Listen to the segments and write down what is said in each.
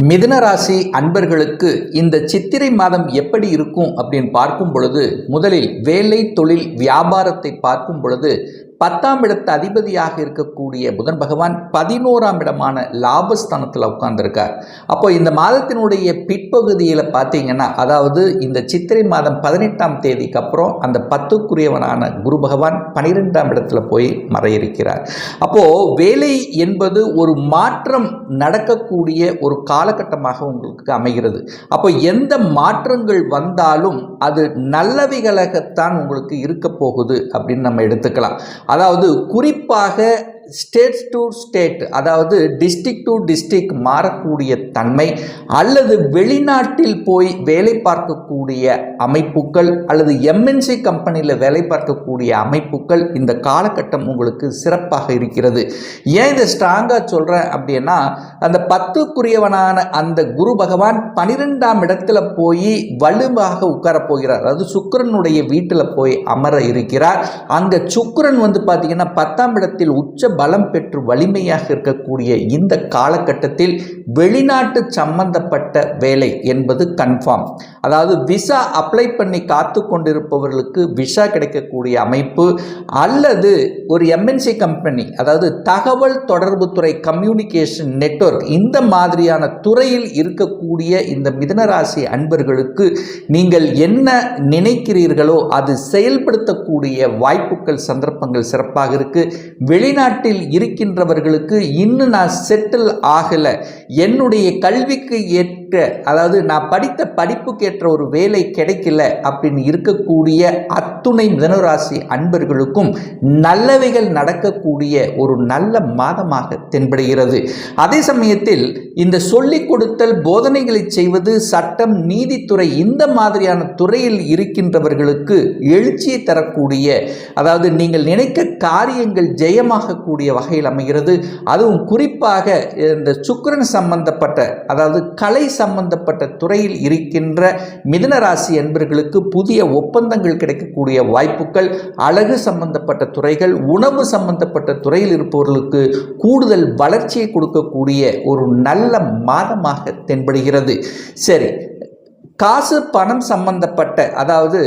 மிதுன ராசி அன்பர்களுக்கு இந்த சித்திரை மாதம் எப்படி இருக்கும் அப்படின்னு பார்க்கும் பொழுது முதலில் வேலை தொழில் வியாபாரத்தை பார்க்கும் பொழுது பத்தாம் இடத்து அதிபதியாக இருக்கக்கூடிய புதன் பகவான் பதினோராம் இடமான லாபஸ்தானத்தில் உட்கார்ந்துருக்கார். அப்போ இந்த மாதத்தினுடைய பிற்பகுதியில் பார்த்தீங்கன்னா அதாவது இந்த சித்திரை மாதம் பதினெட்டாம் தேதிக்கு அப்புறம் அந்த பத்துக்குரியவனான குரு பகவான் பனிரெண்டாம் இடத்துல போய் மறையிருக்கிறார். அப்போது வேலை என்பது ஒரு மாற்றம் நடக்கக்கூடிய ஒரு காலகட்டமாக உங்களுக்கு அமைகிறது. அப்போ எந்த மாற்றங்கள் வந்தாலும் அது நல்லவைகளாகத்தான் உங்களுக்கு இருக்க போகுது அப்படின்னு நம்ம எடுத்துக்கலாம். அதாவது குறிப்பாக ஸ்டேட் டு ஸ்டேட் அதாவது டிஸ்ட்ரிக் டு டிஸ்ட்ரிக் மாறக்கூடிய தன்மை அல்லது வெளிநாட்டில் போய் வேலை பார்க்கக்கூடிய அமைப்புகள் அல்லது எம்என்சி கம்பெனியில் வேலை பார்க்கக்கூடிய அமைப்புகள் இந்த காலகட்டம் உங்களுக்கு சிறப்பாக இருக்கிறது. ஏன் இதை ஸ்ட்ராங்காக சொல்கிறேன் அப்படின்னா அந்த பத்துக்குரியவனான அந்த குரு பகவான் பனிரெண்டாம் இடத்துல போய் வலுவாக உட்கார போகிறார். அதாவது சுக்கரனுடைய வீட்டில் போய் அமர இருக்கிறார். அங்கே சுக்கரன் வந்து பார்த்தீங்கன்னா பத்தாம் இடத்தில் உச்ச பலம் பெற்று வலிமையாக இருக்கக்கூடிய இந்த காலகட்டத்தில் வெளிநாட்டு சம்பந்தப்பட்ட வேலை என்பது கன்ஃபார்ம் அதாவது விசா அப்ளை பண்ணி காத்து கொண்டிருப்பவர்களுக்கு விசா கிடைக்கக்கூடிய அமைப்பு அல்லது ஒரு எம்என்சி கம்பெனி அதாவது தகவல் தொடர்பு துறை கம்யூனிகேஷன் நெட்வொர்க் இந்த மாதிரியான துறையில் இருக்கக்கூடிய இந்த மிதனராசி அன்பர்களுக்கு நீங்கள் என்ன நினைக்கிறீர்களோ அது செயல்படுத்தக்கூடிய வாய்ப்புகள் சந்தர்ப்பங்கள் சிறப்பாக இருக்குது வெளிநாட்டு நாட்டில் இருக்கின்றவர்களுக்கு இன்னும் நான் செட்டில் ஆகலை. என்னுடைய கல்விக்கு ஏற்ற அதாவது நான் படித்த படிப்புக்கு ஏற்ற ஒரு வேலை கிடைக்கல அப்படின்னு இருக்கக்கூடிய அத்துணை மிதனராசி அன்பர்களுக்கும் நல்லவைகள் நடக்கக்கூடிய ஒரு நல்ல மாதமாக தென்படுகிறது. அதே சமயத்தில் இந்த சொல்லிக் கொடுத்தல் போதனைகளை செய்வது சட்டம் நீதித்துறை இந்த மாதிரியான துறையில் இருக்கின்றவர்களுக்கு எழுச்சியை தரக்கூடிய அதாவது நீங்கள் நினைக்க காரியங்கள் ஜெயமாகக்கூடிய வகையில் அமைகிறது. அதுவும் குறிப்பாக இந்த சுக்கரன் சம்பந்தப்பட்ட அதாவது கலை சம்பந்தப்பட்ட துறையில் இருக்கின்ற மிதுன ராசி என்பர்களுக்கு புதிய ஒப்பந்தங்கள் கிடைக்கக்கூடிய வாய்ப்புகள் அழகு சம்பந்தப்பட்ட துறைகள் உணவு சம்பந்தப்பட்ட துறையில் இருப்பவர்களுக்கு கூடுதல் வளர்ச்சியை கொடுக்கக்கூடிய ஒரு நல்ல மாதமாக தென்படுகிறது. சரி காசு பணம் சம்பந்தப்பட்ட அதாவது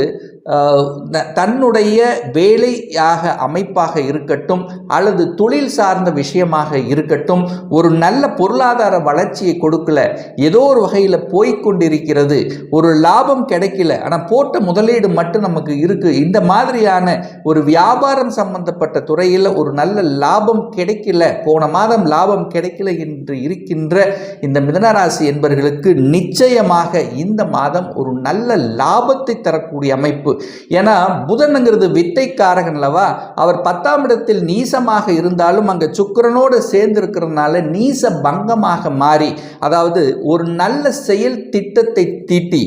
த- தன்னுடைய வேலையாக அமைப்பாக இருக்கட்டும் அல்லது தொழில் சார்ந்த விஷயமாக இருக்கட்டும் ஒரு நல்ல பொருளாதார வளர்ச்சியை கொடுக்கல ஏதோ ஒரு வகையில் போய்கொண்டிருக்கிறது ஒரு லாபம் கிடைக்கல ஆனால் போட்ட முதலீடு மட்டும் நமக்கு இருக்குது இந்த மாதிரியான ஒரு வியாபாரம் சம்பந்தப்பட்ட துறையில் ஒரு நல்ல லாபம் கிடைக்கல போன மாதம் லாபம் கிடைக்கல என்று இருக்கின்ற இந்த மிதனராசி என்பவர்களுக்கு நிச்சயமாக இந்த மாதம் ஒரு நல்ல லாபத்தை தரக்கூடிய அமைப்பு. ஏன்னா புதனுங்கிறது வித்தைக்காரகன் அல்லவா? அவர் பத்தாம் இடத்தில் நீசமாக இருந்தாலும் அங்கே சுக்கரனோடு சேர்ந்து இருக்கிறதுனால நீச பங்கமாக மாறி அதாவது ஒரு நல்ல செயல் திட்டத்தை தீட்டி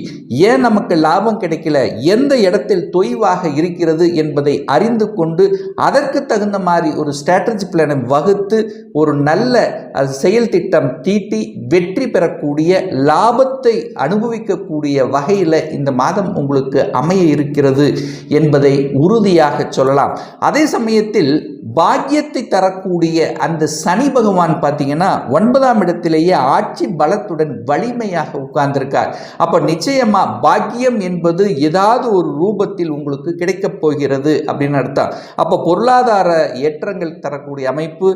ஏன் நமக்கு லாபம் கிடைக்கல? எந்த இடத்தில் தொய்வாக இருக்கிறது என்பதை அறிந்து கொண்டு அதற்கு தகுந்த மாதிரி ஒரு ஸ்ட்ராட்டஜி பிளானை வகுத்து ஒரு நல்ல அது செயல் திட்டம் தீட்டி வெற்றி பெறக்கூடிய லாபத்தை அனுபவிக்கக்கூடிய வகையில் இந்த மாதம் உங்களுக்கு அமைய இருக்கிறது என்பதை உறுதியாக சொல்லலாம். அதே சமயத்தில் பாக்கியத்தை தரக்கூடிய அந்த சனி பகவான் பார்த்தீங்கன்னா ஒன்பதாம் இடத்திலேயே ஆட்சி பலத்துடன் வலிமையாக உட்கார்ந்திருக்கார். அப்போ நிச்சயமா பாக்கியம் என்பது ஏதாவது ஒரு ரூபத்தில் உங்களுக்கு கிடைக்கப் போகிறது அப்படின்னு அர்த்தம். அப்போ பொருளாதார ஏற்றங்கள் தரக்கூடிய அமைப்பு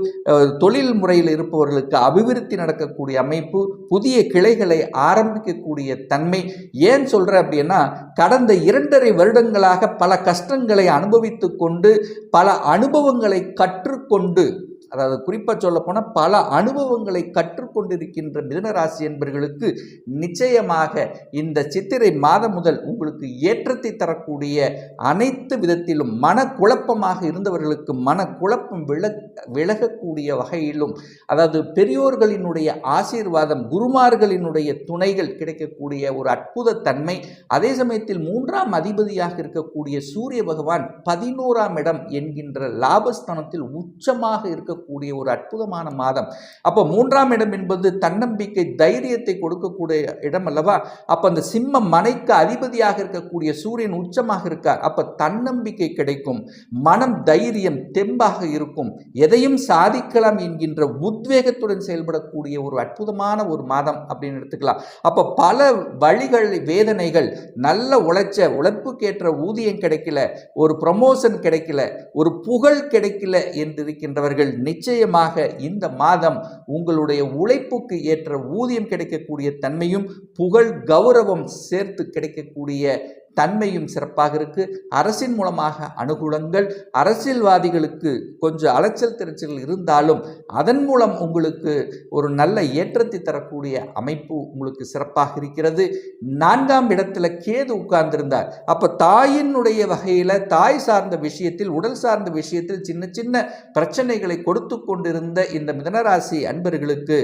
தொழில் முறையில் இருப்பவர்களுக்கு அபிவிருத்தி நடக்கக்கூடிய அமைப்பு புதிய கிளைகளை ஆரம்பிக்கக்கூடிய தன்மை. ஏன் சொல்கிறேன் அப்படின்னா கடந்த இரண்டரை வருடங்களாக பல கஷ்டங்களை அனுபவித்து கொண்டு பல அனுபவங்களை கற்றுக்கொண்டு அதாவது குறிப்பாக சொல்லப்போனால் பல அனுபவங்களை கற்றுக்கொண்டிருக்கின்ற மிதனராசி என்பவர்களுக்கு நிச்சயமாக இந்த சித்திரை மாதம் முதல் உங்களுக்கு ஏற்றத்தை தரக்கூடிய அனைத்து விதத்திலும் மனக்குழப்பமாக இருந்தவர்களுக்கு மனக்குழப்பம் வில விலகக்கூடிய வகையிலும் அதாவது பெரியோர்களினுடைய ஆசீர்வாதம் குருமார்களினுடைய துணைகள் கிடைக்கக்கூடிய ஒரு அற்புத தன்மை அதே சமயத்தில் மூன்றாம் அதிபதியாக இருக்கக்கூடிய சூரிய பகவான் பதினோராம் இடம் என்கின்ற லாபஸ்தானத்தில் உச்சமாக இருக்க கொடுக்கக்கூடிய ஒரு அற்புதமான மாதம். அப்போ மூன்றாம் இடம் என்பது தன்னம்பிக்கை தைரியத்தை கொடுக்கக்கூடிய இடம் அல்லவா? அப்போ அந்த சிம்ம மனைக்கு அதிபதியாக இருக்கக்கூடிய சூரியன் உச்சமாக இருக்கார். அப்போ தன்னம்பிக்கை கிடைக்கும். மனம் தைரியம் தெம்பாக இருக்கும். எதையும் சாதிக்கலாம் என்கின்ற உத்வேகத்துடன் செயல்படக்கூடிய ஒரு அற்புதமான ஒரு மாதம் அப்படின்னு எடுத்துக்கலாம். அப்போ பல வழிகள் வேதனைகள் நல்ல உழைச்ச உழைப்புக்கேற்ற ஊதியம் கிடைக்கல ஒரு ப்ரமோஷன் கிடைக்கல ஒரு புகழ் கிடைக்கல என்று இருக்கின்றவர்கள் நிச்சயமாக இந்த மாதம் உங்களுடைய உழைப்புக்கு ஏற்ற ஊதியம் கிடைக்கக்கூடிய தன்மையும் புகழ் கௌரவம் சேர்த்து கிடைக்கக்கூடிய தன்மையும் சிறப்பாக இருக்கு. அரசின் மூலமாக அனுகூலங்கள் அரசியல்வாதிகளுக்கு கொஞ்சம் அலைச்சல் திருச்சல் இருந்தாலும் அதன் மூலம் உங்களுக்கு ஒரு நல்ல ஏற்றத்தை தரக்கூடிய அமைப்பு உங்களுக்கு சிறப்பாக இருக்கிறது. நான்காம் இடத்துல கேது உட்கார்ந்திருந்தார். அப்போ தாயினுடைய வகையில் தாய் சார்ந்த விஷயத்தில் உடல் சார்ந்த விஷயத்தில் சின்ன சின்ன பிரச்சனைகளை கொடுத்து கொண்டிருந்த இந்த மிதனராசி அன்பர்களுக்கு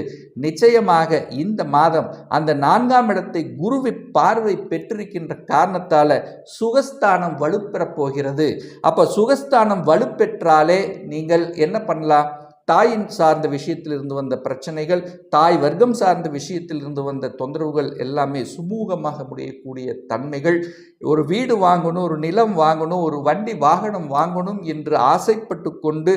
நிச்சயமாக இந்த மாதம் அந்த நான்காம் இடத்தை குருவி பார்வை பெற்றிருக்கின்ற காரணத்தால் சுகஸ்தானம் வலுப்பெறப் போகிறது. அப்போ சுகஸ்தானம் வலுப்பெற்றாலே நீங்கள் என்ன பண்ணலாம்? தாயின் சார்ந்த விஷயத்தில் இருந்து வந்த பிரச்சனைகள் தாய் வர்க்கம் சார்ந்த விஷயத்தில் இருந்து வந்த தொந்தரவுகள் எல்லாமே சுமூகமாக முடியக்கூடிய தன்மைகள். ஒரு வீடு வாங்கணும் ஒரு நிலம் வாங்கணும் ஒரு வண்டி வாகனம் வாங்கணும் என்று ஆசைப்பட்டு கொண்டு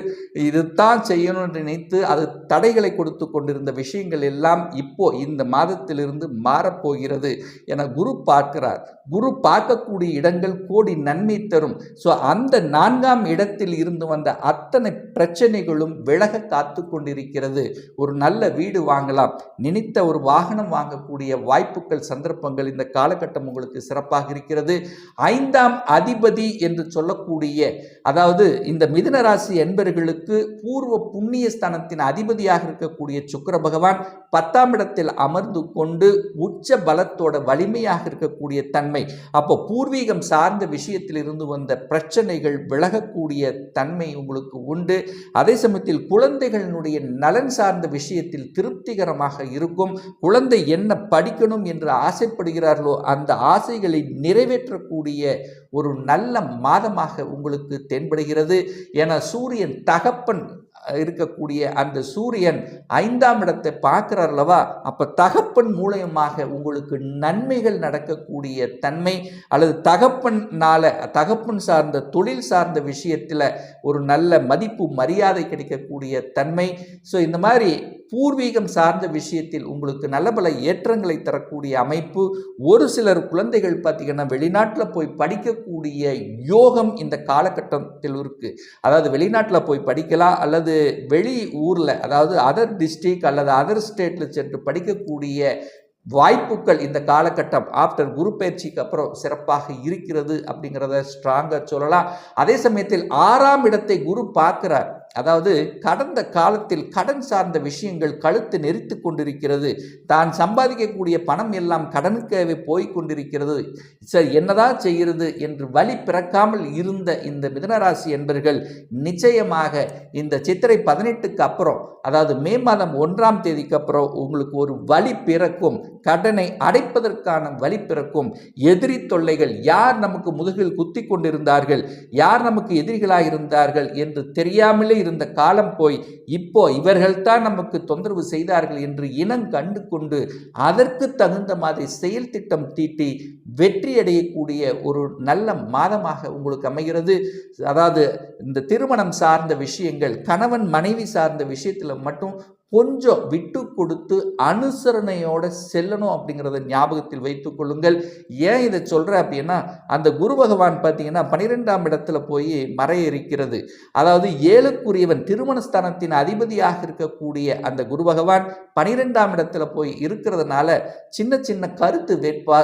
இதுதான் செய்யணும் என்று நினைத்து அது தடைகளை கொடுத்து கொண்டிருந்த விஷயங்கள் எல்லாம் இப்போ இந்த மாதத்திலிருந்து மாறப்போகிறது என குரு பார்க்கிறார். குரு பார்க்கக்கூடிய இடங்கள் கோடி நன்மை தரும். ஸோ அந்த நான்காம் இடத்தில் இருந்து வந்த அத்தனை பிரச்சனைகளும் விலக காத்து கொண்டிருக்கிறது ஒரு நல்ல வீடு வாங்கலாம். நினைத்த ஒரு வாகனம் வாங்கக்கூடிய வாய்ப்புகள் சந்தர்ப்பங்கள் இந்த காலகட்டம் உங்களுக்கு சிறப்பாக இருக்கிறது. ஐந்தாம் அதிபதி என்று சொல்லக்கூடிய அதாவது இந்த மிதுன ராசி என்பர்களுக்கு பூர்வ புண்ணிய ஸ்தானத்தின் அதிபதியாக இருக்கக்கூடிய சுக்கர பகவான் பத்தாம் இடத்தில் அமர்ந்து கொண்டு உச்ச பலத்தோட வலிமையாக இருக்கக்கூடிய தன்மை. அப்போ பூர்வீகம் சார்ந்த விஷயத்தில் இருந்து வந்த பிரச்சனைகள் விலகக்கூடிய தன்மை உங்களுக்கு உண்டு. அதே சமயத்தில் குழந்தைகளினுடைய நலன் சார்ந்த விஷயத்தில் திருப்திகரமாக இருக்கும். குழந்தை என்ன படிக்கணும் என்று ஆசைப்படுகிறார்களோ அந்த ஆசைகளை நிறைவேற்றக்கூடிய ஒரு நல்ல மாதமாக உங்களுக்கு தென்படுகிறது. என சூரியன் தகப்பன் இருக்கக்கூடிய அந்த சூரியன் ஐந்தாம் இடத்தை பார்க்கிறார் அல்லவா அப்போ தகப்பன் மூலயமாக உங்களுக்கு நன்மைகள் நடக்கக்கூடிய தன்மை அல்லது தகப்பன்னால தகப்பன் சார்ந்த தொழில் சார்ந்த விஷயத்தில் ஒரு நல்ல மதிப்பு மரியாதை கிடைக்கக்கூடிய தன்மை. ஸோ இந்த மாதிரி பூர்வீகம் சார்ந்த விஷயத்தில் உங்களுக்கு நல்ல பல ஏற்றங்களை தரக்கூடிய அமைப்பு ஒரு சிலர் குழந்தைகள் பார்த்திங்கன்னா வெளிநாட்டில் போய் படிக்கக்கூடிய யோகம் இந்த காலகட்டத்தில் இருக்குது அதாவது வெளிநாட்டில் போய் படிக்கலாம் அல்லது வெளி ஊரில் அதாவது அதர் டிஸ்ட்ரிக் அல்லது அதர் ஸ்டேட்டில் சென்று படிக்கக்கூடிய வாய்ப்புகள் இந்த காலகட்டம் ஆஃப்டர் குரு பயிற்சிக்கு அப்புறம் சிறப்பாக இருக்கிறது அப்படிங்கிறத ஸ்ட்ராங்காக சொல்லலாம். அதே சமயத்தில் ஆறாம் இடத்தை குரு பார்க்குறார். அதாவது கடந்த காலத்தில் கடன் சார்ந்த விஷயங்கள் கழுத்து நெறித்து கொண்டிருக்கிறது. தான் சம்பாதிக்கக்கூடிய பணம் எல்லாம் கடனுக்காகவே போய் கொண்டிருக்கிறது. சரி என்னதான் செய்கிறது என்று வழி பிறக்காமல் இருந்த இந்த மிதனராசி என்பர்கள் நிச்சயமாக இந்த சித்திரை பதினெட்டுக்கு அப்புறம் அதாவது மே மாதம் ஒன்றாம் தேதிக்கு அப்புறம் உங்களுக்கு ஒரு வழி பிறக்கும் கடனை அடைப்பதற்கான வழி பிறக்கும் எதிரி தொல்லைகள் யார் நமக்கு முதுகில் குத்தி கொண்டிருந்தார்கள் யார் நமக்கு எதிரிகளாக இருந்தார்கள் என்று தெரியாமலே இருந்த காலம் போய் இப்போ இவர்கள்தான் நமக்கு தொந்தரவு செய்தார்கள் என்று இனம் கண்டு கொண்டு அதற்கு தகுந்த மாதிரி செயல் திட்டம் தீட்டி வெற்றி அடையக்கூடிய ஒரு நல்ல மாதமாக உங்களுக்கு அமைகிறது. அதாவது இந்த திருமணம் சார்ந்த விஷயங்கள் கணவன் மனைவி சார்ந்த விஷயத்தில் மட்டும் கொஞ்சம் விட்டு கொடுத்து அனுசரணையோட செல்லணும் அப்படிங்கிறத ஞாபகத்தில் வைத்துக் கொள்ளுங்கள். ஏன் இதை சொல்கிறேன் அப்படின்னா அந்த குரு பகவான் பார்த்தீங்கன்னா பனிரெண்டாம் இடத்துல போய் மறைய இருக்கிறது அதாவது ஏழுக்குரியவன் திருமணஸ்தானத்தின் அதிபதியாக இருக்கக்கூடிய அந்த குரு பகவான் பனிரெண்டாம் இடத்துல போய் இருக்கிறதுனால சின்ன சின்ன கருத்து வேட்பா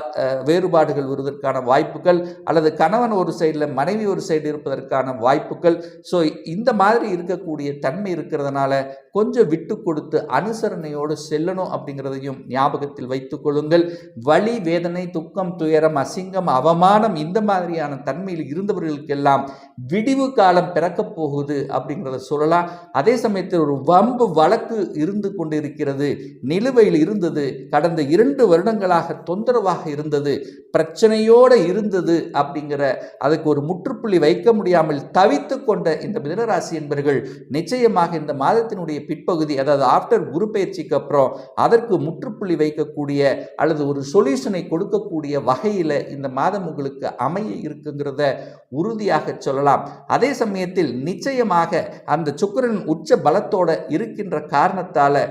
வேறுபாடுகள் வருவதற்கான வாய்ப்புகள் அல்லது கணவன் ஒரு சைடில் மனைவி ஒரு சைடு இருப்பதற்கான வாய்ப்புகள். ஸோ இந்த மாதிரி இருக்கக்கூடிய தன்மை இருக்கிறதுனால கொஞ்சம் விட்டு கொடுத்து அனுசரணையோடு செல்லணும் அப்படிங்கிறதையும் ஞாபகத்தில் வைத்துக் கொள்ளுங்கள். வலி வேதனை துக்கம் துயரம் அசிங்கம் அவமானம் இந்த மாதிரியான தன்மையில் இருந்தவர்களுக்கெல்லாம் விடிவு காலம் பிறக்கப் போகுது அப்படிங்கிறத சொல்லலாம். அதே சமயத்தில் ஒரு வம்பு வழக்கு இருந்து கொண்டிருக்கிறது. நிலுவையில் இருந்தது. கடந்த இரண்டு வருடங்களாக தொந்தரவாக இருந்தது. பிரச்சனையோடு இருந்தது அப்படிங்கிற அதுக்கு ஒரு முற்றுப்புள்ளி வைக்க முடியாமல் தவித்து கொண்ட இந்த மிதனராசி என்பர்கள் நிச்சயமாக இந்த மாதத்தினுடைய பிற்பகுதி அதாவது ஆஃப்டர் குரு பயிற்சிக்கு அப்புறம் அதற்கு முற்றுப்புள்ளி வைக்கக்கூடிய அல்லது ஒரு சொல்யூஷனை கொடுக்கக்கூடிய வகையில் இந்த மாதம் உங்களுக்கு அமைய இருக்குங்கிறத உறுதியாக சொல்லலாம். அதே சமயத்தில் நிச்சயமாக அந்த சுக்கிரன் உச்ச பலத்தோட இருக்கின்ற காரணத்தால்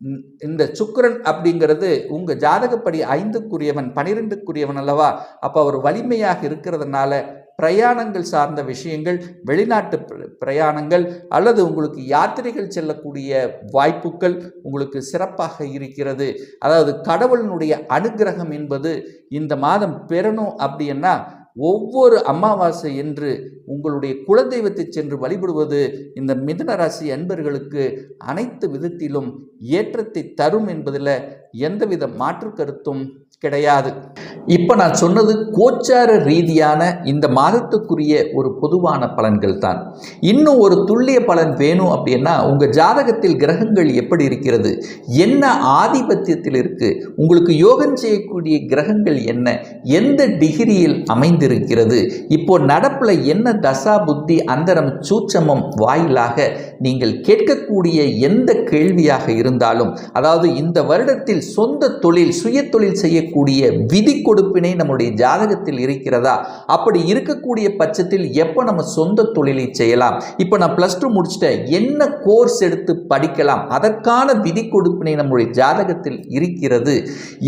இந்த- இந்த அப்படிங்கிறது உங்கள் ஜாதகப்படி ஐந்துக்குரியவன் பனிரெண்டுக்குரியவன் அல்லவா? அப்போ அவர் வலிமையாக இருக்கிறதுனால பிரயாணங்கள் சார்ந்த விஷயங்கள் வெளிநாட்டு பிரயாணங்கள் அல்லது உங்களுக்கு யாத்திரைகள் செல்லக்கூடிய வாய்ப்புகள் உங்களுக்கு சிறப்பாக இருக்கிறது. அதாவது கடவுளினுடைய அனுக்கிரகம் என்பது இந்த மாதம் பெறணும் அப்படின்னா ஒவ்வொரு அமாவாசை என்று உங்களுடைய குலதெய்வத்தை சென்று வழிபடுவது இந்த மிதுன ராசி அன்பர்களுக்கு அனைத்து விதத்திலும் ஏற்றத்தை தரும் என்பதில் எந்தவித மாற்று கருத்தும் கிடையாது. இப்போ நான் சொன்னது கோச்சார ரீதியான இந்த மாதத்துக்குரிய ஒரு பொதுவான பலன்கள் தான். இன்னும் ஒரு துல்லிய பலன் வேணும் அப்படின்னா உங்கள் ஜாதகத்தில் கிரகங்கள் எப்படி இருக்கிறது? என்ன ஆதிபத்தியத்தில் இருக்குது உங்களுக்கு யோகம் செய்யக்கூடிய கிரகங்கள் என்ன? எந்த டிகிரியில் அமைந்து அமைந்திருக்கிறது இப்போ நடப்பில் என்ன தசா புத்தி அந்தரம் சூட்சமம் வாயிலாக நீங்கள் கேட்கக்கூடிய எந்த கேள்வியாக இருந்தாலும் அதாவது இந்த வருடத்தில் சொந்த தொழில் சுய தொழில் செய்யக்கூடிய விதி கொடுப்பினை நம்முடைய ஜாதகத்தில் இருக்கிறதா? அப்படி இருக்கக்கூடிய பட்சத்தில் எப்போ நம்ம சொந்த தொழிலை செய்யலாம்? இப்போ நான் ப்ளஸ் டூ முடிச்சுட்டேன். என்ன கோர்ஸ் எடுத்து படிக்கலாம்? அதற்கான விதி கொடுப்பினை நம்முடைய ஜாதகத்தில் இருக்கிறது.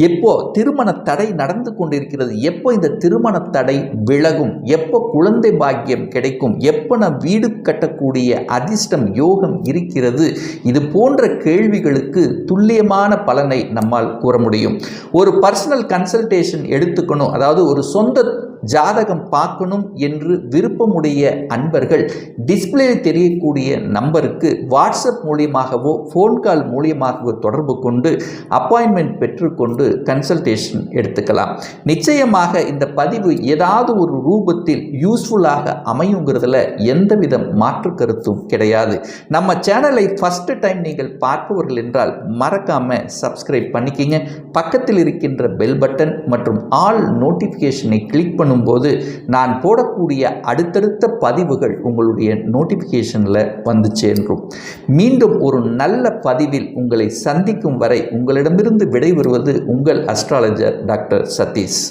எப்போ திருமண தடை நடந்து கொண்டிருக்கிறது? எப்போ இந்த திருமண தடை விலகும். எப்போ குழந்தை பாக்கியம் கிடைக்கும்? எப்போ நான் வீடு கட்டக்கூடிய அதிர்ஷ்டம் யோகம் இருக்கிறது? இது போன்ற கேள்விகளுக்கு துல்லியமான பலனை நம்மால் கூற முடியும். ஒரு பர்சனல் கன்சல்டேஷன் எடுத்துக்கணும். அதாவது ஒரு சொந்த ஜாதகம் பார்க்கணும் என்று விருப்பமுடைய அன்பர்கள் டிஸ்பிளேயில் தெரியக்கூடிய நம்பருக்கு வாட்ஸ்அப் மூலியமாகவோ ஃபோன் கால் மூலியமாகவோ தொடர்பு கொண்டு அப்பாயின்மெண்ட் பெற்றுக்கொண்டு கன்சல்டேஷன் எடுத்துக்கலாம். நிச்சயமாக இந்த பதிவு ஏதாவது ஒரு ரூபத்தில் யூஸ்ஃபுல்லாக அமையுங்கிறதுல எந்தவித மாற்று கருத்தும் கிடையாது. நம்ம சேனலை ஃபஸ்ட்டு டைம் நீங்கள் பார்ப்பவர்கள் என்றால் மறக்காம சப்ஸ்கிரைப் பண்ணிக்கிங்க. பக்கத்தில் இருக்கின்ற பெல் பட்டன் மற்றும் ஆல் நோட்டிஃபிகேஷனை கிளிக் பண்ணும்போது நான் போடக்கூடிய அடுத்தடுத்த பதிவுகள் உங்களுடைய நோட்டிஃபிகேஷனில் வந்து சேர்ந்தும் மீண்டும் ஒரு நல்ல பதிவில் உங்களை சந்திக்கும் வரை உங்களிடமிருந்து விடைபெறுவது உங்கள் அஸ்ட்ராலஜர் டாக்டர் சதீஷ்.